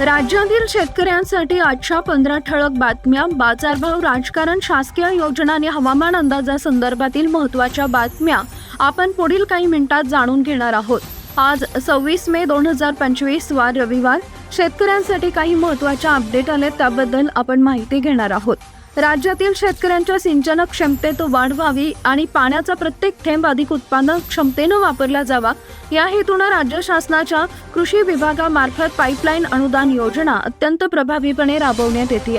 राज्यातील शेतकऱ्यांसाठी आजच्या पंधरा ठळक बातम्या. बाजारभाव राजकारण शासकीय योजना आणि हवामान अंदाजासंदर्भातील महत्त्वाच्या बातम्या. आपण पुढील काही मिनिटात जाणून घेणार आहोत. आज सव्वीस मे दोन हजार पंचवीस वार रविवार. शेतकऱ्यांसाठी काही महत्त्वाच्या अपडेट आले त्याबद्दल आपण माहिती घेणार आहोत. राज्यातील शेतकऱ्यांच्या सिंचन क्षमतेत वाढ व्हावी आणि पाण्याचा प्रत्येक थेंब अधिक उत्पादन क्षमतेनं वापरला जावा या हेतूनं राज्य शासनाच्या कृषी विभागामार्फत पाईपलाईन अनुदान योजना अत्यंत प्रभावीपणे राबवण्यात येते.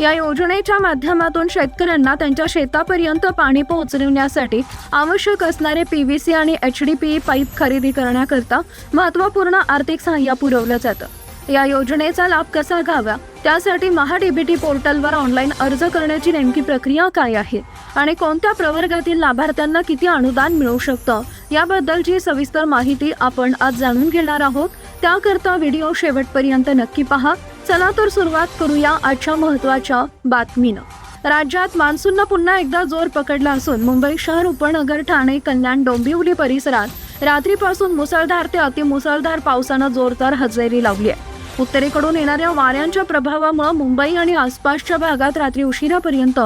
या योजनेच्या माध्यमातून शेतकऱ्यांना त्यांच्या शेतापर्यंत पाणी पोहोचवण्यासाठी आवश्यक असणारे पी व्ही सी आणि एच डी पी पाईप खरेदी करण्याकरता महत्त्वपूर्ण आर्थिक सहाय्य पुरवलं जातं. या योजनेचा लाभ कसा घ्यावा? त्यासाठी महाडीबीटी पोर्टलवर ऑनलाईन अर्ज करण्याची नेमकी प्रक्रिया काय आहे? आणि कोणत्या प्रवर्गातील लाभार्थ्यांना किती अनुदान मिळू शकतं? याबद्दलची सविस्तर माहिती आपण आज जाणून घेणार आहोत. त्याकरता व्हिडिओ शेवटपर्यंत नक्की पहा. चला तर सुरुवात करूया आजच्या महत्त्वाच्या बातमीनं. राज्यात मान्सूननं पुन्हा एकदा जोर पकडला असून मुंबई शहर उपनगर ठाणे कल्याण डोंबिवली परिसरात रात्रीपासून मुसळधार ते अतिमुसळधार पावसानं जोरदार हजेरी लावली आहे. उत्तरेकडून येणाऱ्या वाऱ्यांच्या प्रभावामुळे मुंबई आणि आसपासच्या भागात रात्री उशिरापर्यंत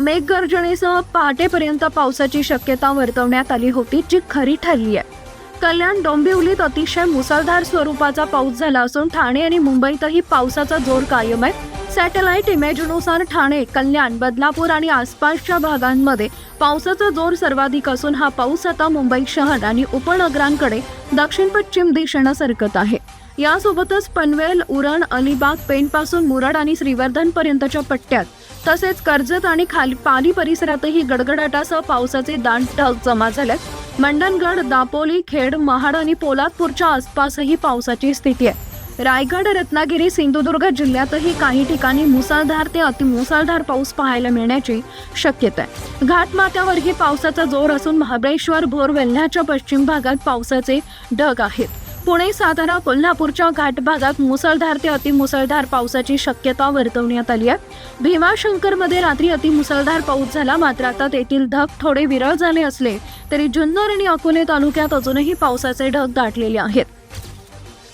मेघगर्जनेसह पहाटेपर्यंत पावसाची शक्यता वर्तवण्यात आली होती जी खरी ठरली आहे. कल्याण डोंबिवलीत अतिशय मुसळधार स्वरूपाचा पाऊस झाला असून ठाणे आणि मुंबईतही पावसाचा जोर कायम आहे. सॅटेलाइट इमेजनुसार ठाणे कल्याण बदलापूर आणि आसपासच्या भागांमध्ये पावसाचा जोर सर्वाधिक असून हा पाऊस आता मुंबई शहर आणि उपनगरांकडे दक्षिण पश्चिम दिशेनं सरकत आहे. यासोबतच पनवेल उरण अलिबाग पेणपासून मुरड आणि श्रीवर्धन पर्यंतच्या पट्ट्यात. तसेच कर्जत आणि खाली पाली परिसरातही गडगडाटासह पावसाचे दाट ढग जमा झालेत मंडणगड दापोली खेड महाड आणि पोलादपूरच्या आसपासही पावसाची स्थिती आहे. रायगड रत्नागिरी सिंधुदुर्ग जिल्ह्यातही काही ठिकाणी मुसळधार ते अतिमुसळधार पाऊस पाहायला मिळण्याची शक्यता आहे. घाटमाथ्यावरही पावसाचा जोर असून महाबळेश्वर भोर वेल्ह्याच्या पश्चिम भागात पावसाचे ढग आहेत. पुणे सातारा कोल्हापूरच्या घाट भागात मुसळधार ते अतिमुसळधार पावसाची शक्यता वर्तवण्यात आली आहे. भीमाशंकरमध्ये रात्री अतिमुसळधार पाऊस झाला मात्र आता तेथील ढग थोडे विरळ झाले असले तरी जुन्नर आणि अकोले तालुक्यात अजूनही पावसाचे ढग दाटलेले आहेत.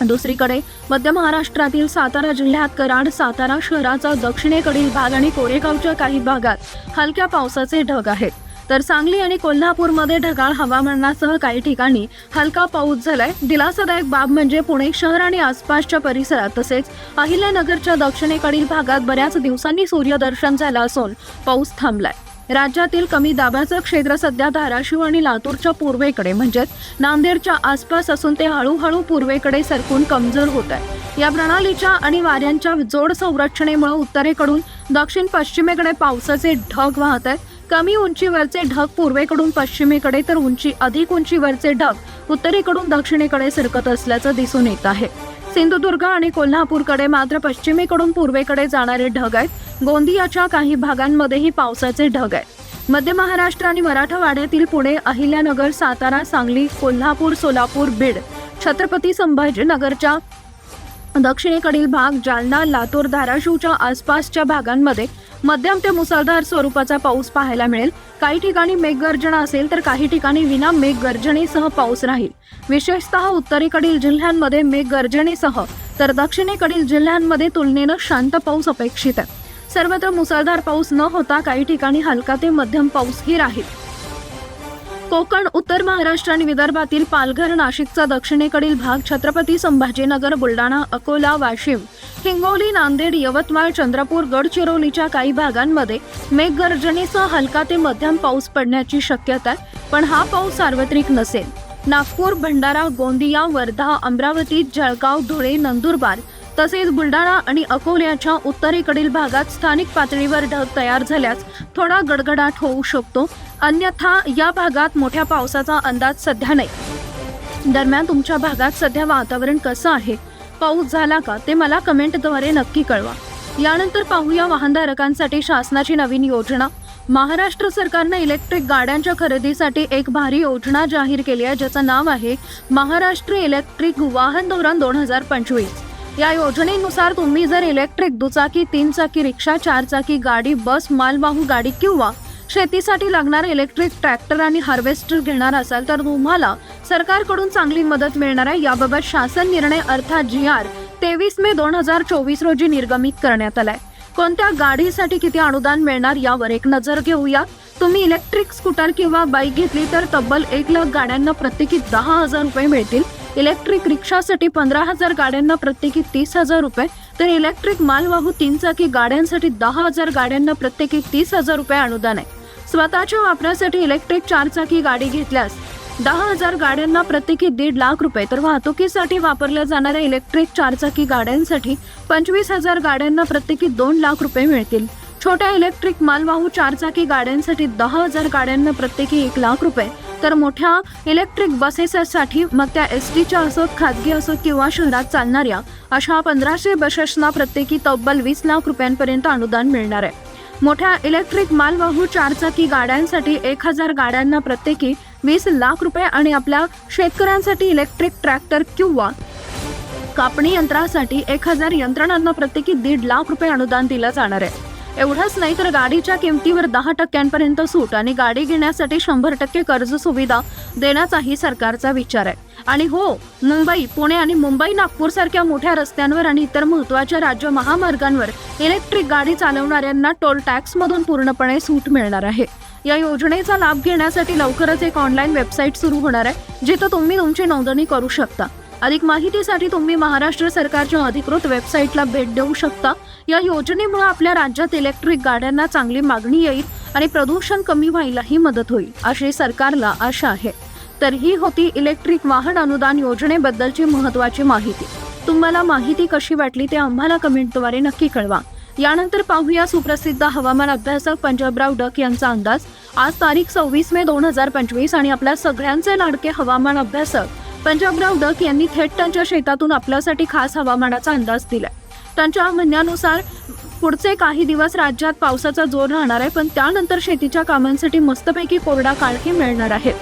दुसरीकडे मध्य महाराष्ट्रातील सातारा जिल्ह्यात कराड सातारा शहराचा दक्षिणेकडील भाग आणि कोरेगावच्या काही भागात हलक्या पावसाचे ढग आहेत. तर सांगली आणि कोल्हापूरमध्ये ढगाळ हवामानासह काही ठिकाणी हलका पाऊस झालाय. दिलासादायक बाब म्हणजे पुणे शहर आणि आसपासच्या परिसरात तसेच अहिल्यानगरच्या दक्षिणेकडील भागात बऱ्याच दिवसांनी सूर्यदर्शन झालं असून पाऊस थांबलाय. राज्यातील कमी दाबाचं क्षेत्र सध्या धाराशिव आणि लातूरच्या पूर्वेकडे म्हणजेच नांदेडच्या आसपास असून ते हळूहळू पूर्वेकडे सरकून कमजोर होत आहे या प्रणालीच्या आणि वाऱ्यांच्या जोड संरक्षणेमुळे उत्तरेकडून दक्षिण पश्चिमेकडे पावसाचे ढग वाहत आहेत. कमी उंचीवरचे ढग पूर्वेकडून पश्चिमेकडे तर उंची अधिक उंचीवरचे ढग उत्तरेकडून दक्षिणेकडे सरकत असल्याचं दिसून येत आहे. सिंधुदुर्ग आणि कोल्हापूरकडे मात्र पश्चिमेकडून पूर्वेकडे जाणारे ढग आहेत. गोंदियाच्या काही भागांमध्येही पावसाचे ढग आहेत. मध्य महाराष्ट्र आणि मराठवाड्यातील पुणे अहिल्यानगर सातारा सांगली कोल्हापूर सोलापूर बीड छत्रपती संभाजीनगरच्या दक्षिणेकडील भाग जालना लातूर धाराशिवच्या आसपासच्या भागांमध्ये मध्यम ते मुसळधार स्वरूपाचा पाऊस पाहायला मिळेल. काही ठिकाणी मेघगर्जना असेल तर काही ठिकाणी विना मेघगर्जनेसह पाऊस राहील. विशेषतः उत्तरेकडील जिल्ह्यांमध्ये मेघगर्जनेसह तर दक्षिणेकडील जिल्ह्यांमध्ये तुलनेनं शांत पाऊस अपेक्षित आहे. सर्वत्र मुसळधार पाऊस न होता काही ठिकाणी हलका ते मध्यम पाऊसही राहील. कोकण उत्तर महाराष्ट्र आणि विदर्भातील पालघर नाशिकचा दक्षिणेकडील भाग छत्रपती संभाजीनगर बुलढाणा अकोला वाशिम हिंगोली नांदेड यवतमाळ चंद्रपूर गडचिरोलीच्या काही भागांमध्ये मेघगर्जनेसह हलका ते मध्यम पाऊस पडण्याची शक्यता आहे पण हा पाऊस सार्वत्रिक नसेल. नागपूर भंडारा गोंदिया वर्धा अमरावती जळगाव धुळे नंदुरबार तसेच बुलढाणा आणि अकोल्याच्या उत्तरेकडील भागात स्थानिक पातळीवर ढग तयार झाल्यास थोडा गडगडाट होऊ शकतो. अन्यथा या भागात मोठ्या पावसाचा अंदाज सध्या नाही. दरम्यान तुमच्या भागात सध्या वातावरण कसं आहे? पाऊस झाला का? ते मला कमेंटद्वारे नक्की कळवा. यानंतर पाहूया वाहनधारकांसाठी शासनाची नवीन योजना. महाराष्ट्र सरकारनं इलेक्ट्रिक गाड्यांच्या खरेदीसाठी एक भारी योजना जाहीर केली आहे ज्याचं नाव आहे महाराष्ट्र इलेक्ट्रिक वाहन धोरण दोन हजार पंचवीस. या योजनेनुसार तुम्ही जर इलेक्ट्रिक दुचाकी तीन चाकी रिक्षा चारचाकी गाडी बस मालवाहू गाडी किंवा शेतीसाठी लागणारे इलेक्ट्रिक ट्रॅक्टर आणि हार्वेस्टर घेणार असाल तर तुम्हाला सरकारकडून चांगली मदत मिळणार आहे. याबाबत शासन निर्णय अर्थात जी आर तेवीस मे दोन हजार चोवीस रोजी निर्गमित करण्यात आलाय. कोणत्या गाडीसाठी किती अनुदान मिळणार यावर एक नजर घेऊया. तुम्ही इलेक्ट्रिक स्कूटर किंवा बाईक घेतली तर तब्बल एक लाख गाड्यांना प्रत्येकी दहा हजार रुपये मिळतील. इलेक्ट्रिक रिक्षासाठी पंधरा हजार गाड्यांना प्रत्येकी तीस हजार रुपये तर इलेक्ट्रिक मालवाहू तीनचाकी गाड्यांसाठी दहा हजार गाड्यांना प्रत्येकी तीस हजार रुपये अनुदान आहे. स्वतःच्या वापरासाठी इलेक्ट्रिक चारचाकी गाडी घेतल्यास दहा हजार गाड्यांना प्रत्येकी दीड लाख रुपये तर वाहतुकीसाठी वापरल्या जाणाऱ्या इलेक्ट्रिक चारचाकी गाड्यांसाठी पंचवीस हजार गाड्यांना प्रत्येकी दोन लाख रुपये मिळतील. छोट्या इलेक्ट्रिक मालवाहू चारचाकी गाड्यांसाठी दहा हजार गाड्यांना प्रत्येकी एक लाख रुपये तर मोठ्या इलेक्ट्रिक बसेससाठी मग त्या एस टीच्या असोत खाजगी असोत किंवा शहरात चालणाऱ्या अशा पंधराशे बसेसना प्रत्येकी तब्बल वीस लाख रुपयांपर्यंत अनुदान मिळणार आहे. मोठ्या इलेक्ट्रिक मालवाहू चारचाकी गाड्यांसाठी एक हजार गाड्यांना प्रत्येकी वीस लाख रुपये आणि आपल्या शेतकऱ्यांसाठी इलेक्ट्रिक ट्रॅक्टर किंवा कापणी यंत्रासाठी एक हजार यंत्रणांना प्रत्येकी दीड लाख रुपये अनुदान दिलं जाणार आहे. एवढंच नाही तर गाडीच्या किमतीवर दहा टक्क्यांपर्यंत सूट आणि गाडी घेण्यासाठी शंभर टक्के कर्ज सुविधा देण्याचाही सरकारचा विचार आहे. आणि हो मुंबई पुणे आणि मुंबई नागपूर सारख्या मोठ्या रस्त्यांवर आणि इतर महत्त्वाच्या राज्य महामार्गांवर इलेक्ट्रिक गाडी चालवणाऱ्यांना टोल टॅक्स मधून पूर्णपणे सूट मिळणार आहे. या योजनेचा लाभ घेण्यासाठी लवकरच एक ऑनलाईन वेबसाईट सुरू होणार आहे जिथं तुम्ही तुमची नोंदणी करू शकता. अधिक माहितीसाठी तुम्ही महाराष्ट्र सरकारच्या अधिकृत वेबसाईटला भेट देऊ शकता. या योजनेमुळे आपल्या राज्यात इलेक्ट्रिक गाड्यांना चांगली मागणी येईल आणि प्रदूषण कमी व्हायलाही मदत होईल अशी सरकारला आशा आहे. तर ही होती इलेक्ट्रिक वाहन अनुदान योजनेबद्दलची महत्त्वाची माहिती. तुम्हाला माहिती कशी वाटली ते आम्हाला कमेंटद्वारे नक्की कळवा. यानंतर पाहूया सुप्रसिद्ध हवामान अभ्यासक पंजाबराव डक यांचा अंदाज. आज तारीख सव्वीस मे दोन हजार पंचवीस आणि आपल्या सगळ्यांचे लाडके हवामान अभ्यासक पंजाबराव डक यांनी थेट त्यांच्या शेतातून आपल्यासाठी खास हवामानाचा अंदाज दिलाय. त्यांच्या म्हणण्यानुसार पुढचे काही दिवस राज्यात पावसाचा जोर राहणार आहे पण त्यानंतर शेतीच्या कामांसाठी मस्तपैकी कोरडा काळही मिळणार आहे.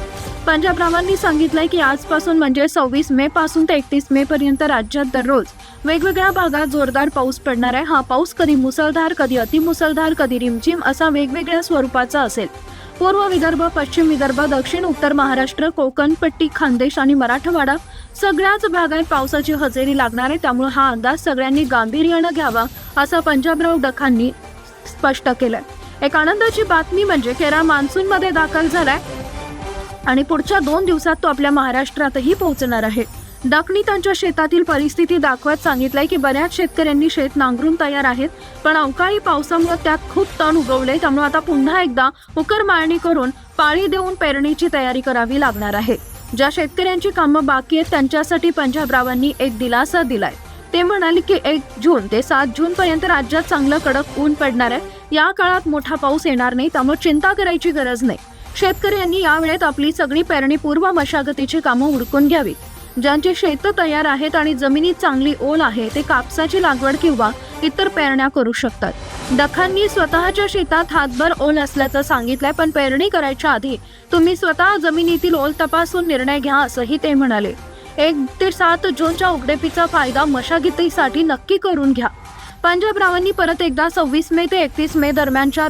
पंजाबरावांनी सांगितलंय की आजपासून म्हणजे सव्वीस मे पासून ते एकतीस मे पर्यंत राज्यात दररोज वेगवेगळ्या भागात जोरदार पाऊस पडणार आहे. हा पाऊस कधी मुसळधार कधी अतिमुसळधार कधी रिमझिम असा वेगवेगळ्या स्वरूपाचा असेल. पूर्व विदर्भ पश्चिम विदर्भ दक्षिण उत्तर महाराष्ट्र कोकण पट्टी खानदेश आणि मराठवाडा सगळ्याच भागात पावसाची हजेरी लागणार. आहे त्यामुळे हा अंदाज सगळ्यांनी गांभीर्यानं घ्यावा असं पंजाबराव डखांनी स्पष्ट केलंय. एक आनंदाची बातमी म्हणजे केरळ मान्सूनमध्ये दाखल झालाय आणि पुढच्या दोन दिवसात तो आपल्या महाराष्ट्रातही पोहोचणार आहे. डकनी त्यांच्या शेतातील परिस्थिती दाखवत सांगितलंय की बऱ्याच शेतकऱ्यांनी शेत नांगरून तयार आहेत पण अवकाळी पावसामुळे त्यात खूप तण उगवले त्यामुळे आता पुन्हा एकदा उकर माळणी करून पाळी देऊन पेरणीची तयारी करावी लागणार आहे. ज्या शेतकऱ्यांची कामं बाकी आहेत त्यांच्यासाठी पंजाबरावांनी एक दिलासा दिलाय. ते म्हणाले की एक जून ते सात जून पर्यंत राज्यात चांगलं कडक ऊन पडणार आहे. या काळात मोठा पाऊस येणार नाही त्यामुळे चिंता करायची गरज नाही. शेतकऱ्यांनी या वेळेत आपली सगळी पेरणी पूर्व मशागतीची कामं उडकून घ्यावी ज्यांची शेतं तयार आहेत आणि जमिनीत चांगली ओल आहे ते कापसाची लागवड किंवा इतर पेरण्या करू शकतात. दखांनी स्वतःच्या शेतात हातभर ओल असल्याचं सांगितलंय पण पेरणी करायच्या आधी तुम्ही स्वतः जमिनीतील ओल तपासून निर्णय घ्या असंही ते म्हणाले. एक ते सात जूनच्या उघडेपीचा फायदा मशागतीसाठी नक्की करून घ्या. पंजाबरावांनी परत एकदा सव्वीस मे ते एकतीस मे दरम्यानच्या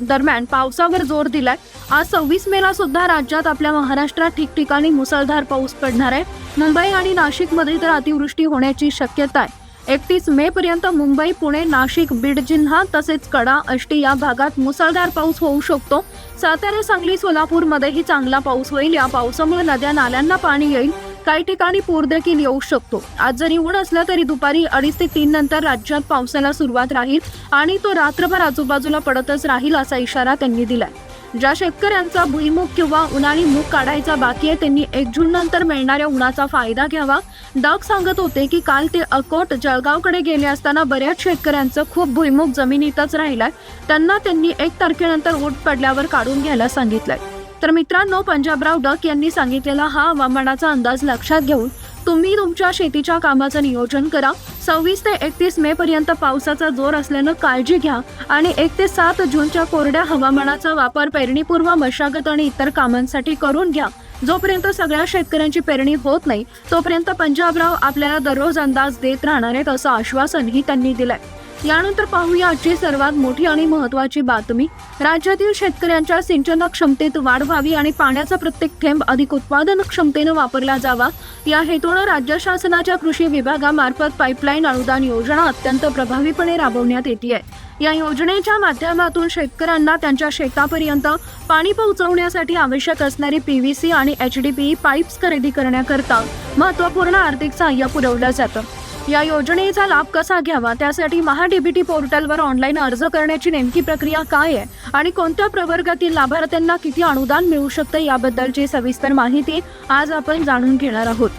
दरम्यान पावसावर जोर दिलाय. आज सव्वीस मेला सुद्धा राज्यात आपल्या महाराष्ट्रात ठिकठिकाणी मुसळधार पाऊस पडणार आहे. मुंबई आणि नाशिकमध्ये तर अतिवृष्टी होण्याची शक्यता आहे. एकतीस मे पर्यंत मुंबई पुणे नाशिक बीड जिल्हा तसेच कडा अष्टी या भागात मुसळधार पाऊस होऊ शकतो. सातारा सांगली सोलापूरमध्येही चांगला पाऊस होईल. या पावसामुळे नद्या नाल्यांना पाणी येईल. काही ठिकाणी पूर देखील येऊ शकतो. आज जरी ऊन असलं तरी दुपारी अडीच ते तीन नंतर राज्यात पावसाला सुरुवात राहील आणि तो रात्रभर आजूबाजूला पडतच राहील असा इशारा त्यांनी दिलाय. ज्या शेतकऱ्यांचा भुईमुग किंवा उन्हाळी मूग काढायचा बाकी आहे त्यांनी एक जून नंतर मिळणाऱ्या उन्हाचा फायदा घ्यावा. डग सांगत होते की काल ते अकोट जळगावकडे गेले असताना बऱ्याच शेतकऱ्यांचं खूप भुईमुग जमिनीतच राहिलाय. त्यांना त्यांनी एक तारखेनंतर ऊट पडल्यावर काढून घ्यायला सांगितलंय. तर मित्रांनो पंजाबराव डक यांनी सांगितलेला हा हवामानाचा अंदाज लक्षात घेऊन तुम्ही तुमच्या शेतीच्या कामाचं नियोजन करा. सव्वीस ते एकतीस मे पर्यंत पावसाचा जोर असल्यानं काळजी घ्या आणि एक ते सात जूनच्या कोरड्या हवामानाचा वापर पेरणीपूर्व मशागत आणि इतर कामांसाठी करून घ्या. जोपर्यंत सगळ्या शेतकऱ्यांची पेरणी होत नाही तोपर्यंत पंजाबराव आपल्याला दररोज अंदाज देत राहणार आहेत असं आश्वासनही त्यांनी दिलंय. यानंतर पाहूया आजची सर्वात मोठी आणि महत्त्वाची बातमी. राज्यातील शेतकऱ्यांच्या सिंचन क्षमतेत वाढ व्हावी आणि पाण्याचा प्रत्येक थेंब अधिक उत्पादन क्षमतेनं वापरला जावा या हेतूनं राज्य शासनाच्या कृषी विभागामार्फत पाईपलाईन अनुदान योजना अत्यंत प्रभावीपणे राबवण्यात येते आहे या योजनेच्या माध्यमातून शेतकऱ्यांना त्यांच्या शेतापर्यंत पाणी पोहोचवण्यासाठी आवश्यक असणारी पी व्ही सी आणि एच डी पी पाईप्स खरेदी करण्याकरता महत्त्वपूर्ण आर्थिक सहाय्य पुरवलं जातं. या योजनेचा लाभ कसा घ्यावा? त्यासाठी महाडीबीटी पोर्टलवर ऑनलाईन अर्ज करण्याची नेमकी प्रक्रिया काय आहे? आणि कोणत्या प्रवर्गातील लाभार्थ्यांना किती अनुदान मिळू शकतं याबद्दलची सविस्तर माहिती आज आपण जाणून घेणार आहोत.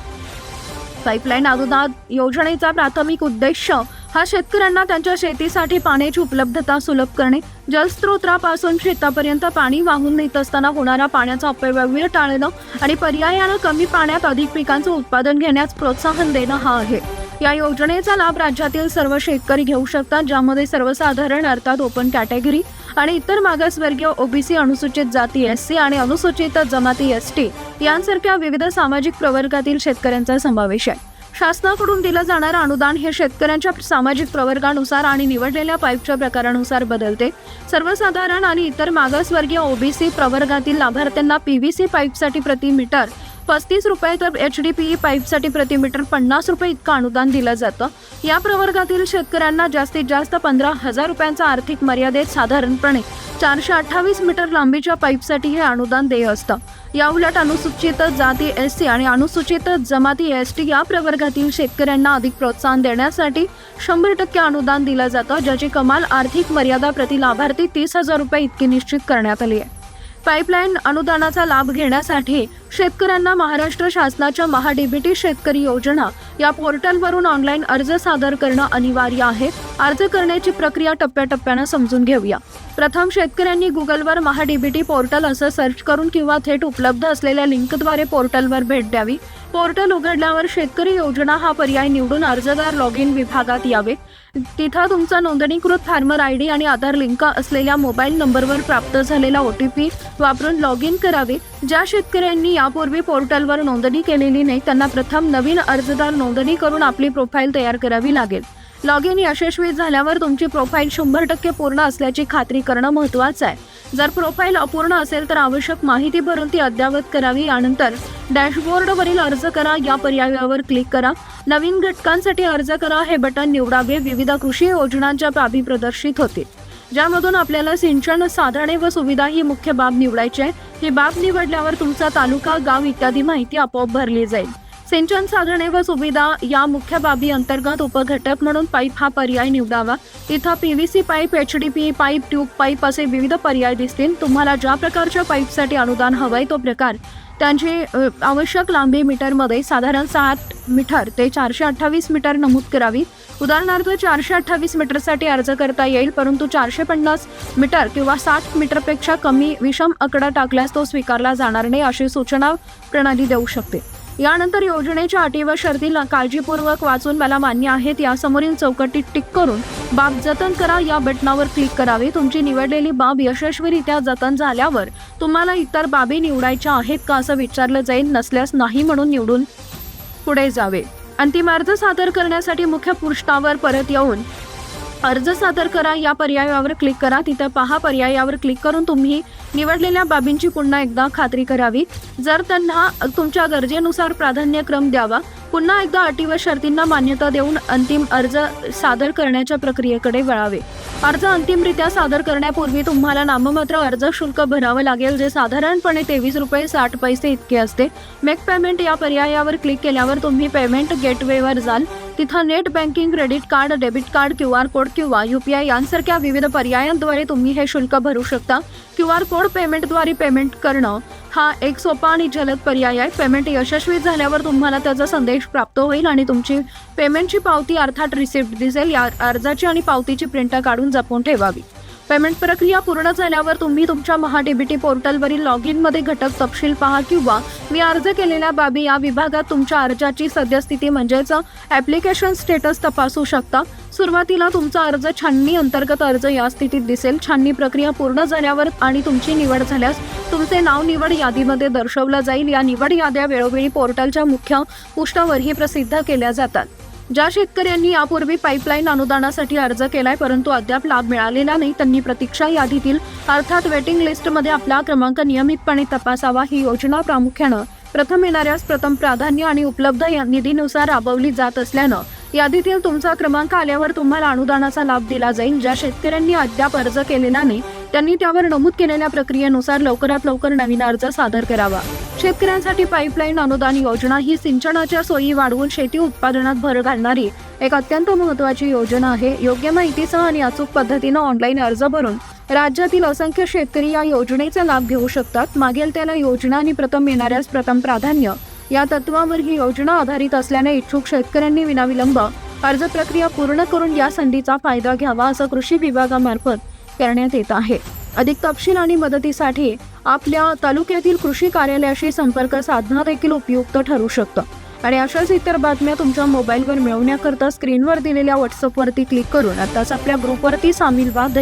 पाईपलाईन अनुदान योजनेचा प्राथमिक उद्देश हा शेतकऱ्यांना त्यांच्या शेतीसाठी पाण्याची उपलब्धता सुलभ करणे जलस्रोतापासून शेतापर्यंत पाणी वाहून नेत असताना होणारा पाण्याचा अपव्यय टाळणं आणि पर्यायानं कमी पाण्यात अधिक पिकांचं उत्पादन घेण्यास प्रोत्साहन देणं हा आहे. या योजनेचा लाभ राज्यातील सर्व शेतकरी घेऊ शकतात ज्यामध्ये सर्वसाधारण अर्थात ओपन कॅटेगरी आणि इतर मागासवर्गीय ओबीसी अनुसूचित जाती एस सी आणि अनुसूचित जमाती एस टी यांसारख्या विविध सामाजिक प्रवर्गातील शेतकऱ्यांचा समावेश आहे. शासनाकडून दिलं जाणारं अनुदान हे शेतकऱ्यांच्या सामाजिक प्रवर्गानुसार आणि निवडलेल्या पाईपच्या प्रकारानुसार बदलते. सर्वसाधारण आणि इतर मागासवर्गीय ओबीसी प्रवर्गातील लाभार्थ्यांना पीव्हीसी पाईपसाठी प्रति मीटर पस्तीस रुपये तर एच डी पी पाईपसाठी प्रति मीटर पन्नास रुपये इतकं अनुदान दिलं जातं. या प्रवर्गातील शेतकऱ्यांना जास्तीत जास्त पंधरा हजार रुपयांचा आर्थिक मर्यादेत साधारणपणे चारशे अठ्ठावीस मीटर लांबीच्या पाईपसाठी हे अनुदान देय असतं. या उलट अनुसूचित जाती एस सी आणि अनुसूचित जमाती एस टी या प्रवर्गातील शेतकऱ्यांना अधिक प्रोत्साहन देण्यासाठी शंभर टक्के अनुदान दिलं जातं ज्याची कमाल आर्थिक मर्यादा प्रति लाभार्थी तीस हजार रुपये इतकी निश्चित करण्यात आली आहे. पाईपलाईन अनुदानाचा लाभ घेण्यासाठी शेतकऱ्यांना महाराष्ट्र शासनाच्या महाडीबीटी शेतकरी योजना या पोर्टलवरून ऑनलाईन अर्ज सादर करणं अनिवार्य आहे. अर्ज करण्याची प्रक्रिया टप्प्याटप्प्यानं समजून घेऊया. प्रथम शेतकऱ्यांनी गुगलवर महाडीबीटी पोर्टल असं सर्च करून किंवा थेट उपलब्ध असलेल्या लिंकद्वारे पोर्टलवर भेट द्यावी. पोर्टल उघडल्यावर शेतकरी योजना हा पर्याय निवडून अर्जदार लॉग इन विभागात यावे. तिथं तुमचा नोंदणीकृत फार्मर आय डी आणि आधार लिंक असलेल्या मोबाईल नंबरवर प्राप्त झालेला ओ टी पी वापरून लॉग इन करावे. ज्या शेतकऱ्यांनी यापूर्वी पोर्टलवर नोंदणी केलेली नाही त्यांना प्रथम नवीन अर्जदार नोंदणी करून आपली प्रोफाईल तयार करावी लागेल. लॉग इन यशस्वी झाल्यावर तुमची प्रोफाईल शंभर टक्के पूर्ण असल्याची खात्री करणं महत्त्वाचं आहे. जर प्रोफाईल अपूर्ण असेल तर आवश्यक माहिती भरून ती अद्ययावत करावी. यानंतर डॅशबोर्डवरील अर्ज करा. या पर्यायावर क्लिक करा. नवीन घटकांसाठी अर्ज करा. हे बटन निवडावे. विविध कृषी योजनांच्या बाबी प्रदर्शित होतील. ज्यामधून आपल्याला सिंचन साधने व सुविधा ही मुख्य बाब निवडायची आहे. ही बाब निवडल्यावर तुमचा तालुका गाव इत्यादी माहिती आपोआप भरली जाईल. सिंचन साधने व सुविधा या मुख्य बाबी अंतर्गत उपघटक म्हणून पाईप हा पर्याय निवडावा. इथं C pipe H D P pipe tube pipe असे विविध पर्याय दिसतील. तुम्हाला ज्या प्रकारच्या पाईपसाठी अनुदान हवंय तो प्रकार त्यांची आवश्यक लांबी मीटरमध्ये साधारण सात मीटर ते चारशे अठ्ठावीस मीटर नमूद करावी. उदाहरणार्थ चारशे अठ्ठावीस मीटरसाठी अर्ज करता येईल परंतु चारशे पन्नास मीटर किंवा साठ मीटरपेक्षा कमी विषम आकडा टाकल्यास तो स्वीकारला जाणार नाही अशी सूचना प्रणाली देऊ शकते. यानंतर योजनेच्या अटी व शर्ती काळजीपूर्वक वाचून मला मान्य आहेत. यासमोरील चौकटीत टिक करून बाब जतन करा या बटनावर क्लिक करावे. तुमची निवडलेली बाब यशस्वीरित्या जतन झाल्यावर तुम्हाला इतर बाबी निवडायच्या आहेत का असं विचारलं जाईल नसल्यास नाही म्हणून निवडून पुढे जावे. अंतिम अर्ज सादर करण्यासाठी मुख्य पृष्ठावर परत येऊन अर्ज सादर करा या पर्यायावर क्लिक करा. तिथं पहा पर्यायावर क्लिक करून तुम्ही निवडलेल्या बाबींची पुन्हा एकदा खात्री करावी. जर त्यांना तुमच्या गरजेनुसार प्राधान्यक्रम द्यावा पुन्हा एकदा अटी व शर्तींना मान्यता देऊन अंतिम अर्ज सादर करण्याच्या प्रक्रियेकडे वळावे. अर्ज अंतिमरित्या सादर करण्यापूर्वी तुम्हाला नाममात्र अर्ज शुल्क भरावं लागेल जे साधारणपणे तेवीस रुपये साठ पैसे इतके असते. मेक पेमेंट या पर्यायावर क्लिक केल्यावर तुम्ही पेमेंट गेटवेवर जाल. तिथं net banking credit card debit card Q R code किंवा यू पी आय यांसारख्या विविध पर्यायांद्वारे तुम्ही हे शुल्क भरू शकता. क्यू आर कोड पेमेंटद्वारे पेमेंट करणं हा एक सोपा आणि जलद पर्याय आहे. पेमेंट यशस्वी झाल्यावर तुम्हाला त्याचा संदेश प्राप्त होईल आणि तुमची पेमेंटची पावती अर्थात रिसिप्ट दिसेल. या अर्जाची आणि पावतीची प्रिंट काढून जपून ठेवावी. पेमेंट प्रक्रिया पूर्ण झाल्यावर तुम्ही तुमच्या महाडीबीटी पोर्टलवरील लॉग इनमध्ये घटक तपशील पहा किंवा मी अर्ज केलेल्या बाबी या विभागात तुमच्या अर्जाची सद्यस्थिती म्हणजेच ॲप्लिकेशन स्टेटस तपासू शकता. सुरुवातीला तुमचा अर्ज छाननी अंतर्गत अर्ज या स्थितीत दिसेल. छाननी प्रक्रिया पूर्ण झाल्यावर आणि तुमची निवड झाल्यास तुमचे नाव निवड यादीमध्ये दर्शवलं जाईल. या निवड याद्या वेळोवेळी पोर्टलच्या मुख्य पृष्ठावरही प्रसिद्ध केल्या जातात. ज्या शेतकऱ्यांनी यापूर्वी पाईपलाईन अनुदानासाठी अर्ज केलाय परंतु अद्याप लाभ मिळालेला नाही त्यांनी प्रतीक्षा यादीतील अर्थात वेटिंग लिस्टमध्ये आपला क्रमांक नियमितपणे तपासावा ही योजना प्रामुख्यानं प्रथम येणाऱ्यास प्रथम प्राधान्य आणि उपलब्ध या निधीनुसार राबवली जात असल्यानं यादीतील तुमचा क्रमांक आल्यावर तुम्हाला अनुदानाचा लाभ दिला जाईल. ज्या शेतकऱ्यांनी अद्याप अर्ज केलेला नाही त्यांनी त्यावर नमूद केलेल्या प्रक्रियेनुसार लवकरात लवकर नवीन अर्ज सादर करावा. शेतकऱ्यांसाठी पाईपलाईन अनुदान योजना ही सिंचनाच्या सोयी वाढवून शेती उत्पादनात भर घालणारी एक अत्यंत महत्त्वाची योजना आहे. योग्य माहितीसह आणि अचूक पद्धतीनं ऑनलाईन अर्ज भरून राज्यातील असंख्य शेतकरी या योजनेचा लाभ घेऊ शकतात. मागेल त्याला योजना आणि प्रथम येणाऱ्यास प्रथम प्राधान्य या तत्वावर ही योजना आधारित असल्याने इच्छुक शेतकऱ्यांनी विनाविलंब अर्ज प्रक्रिया पूर्ण करून या संधीचा फायदा घ्यावा असं कृषी विभागामार्फत करण्यात येत आहे. अधिक तपशील आणि मदतीसाठी आपल्या तालुक्यातील कृषी कार्यालयाशी संपर्क साधणं देखील उपयुक्त ठरू शकतं. आणि अशाच इतर बातम्या तुमच्या मोबाईलवर मिळवण्याकरता स्क्रीनवर दिलेल्या व्हॉट्सअपवरती क्लिक करून आताच आपल्या ग्रुपवरती सामील व्हा.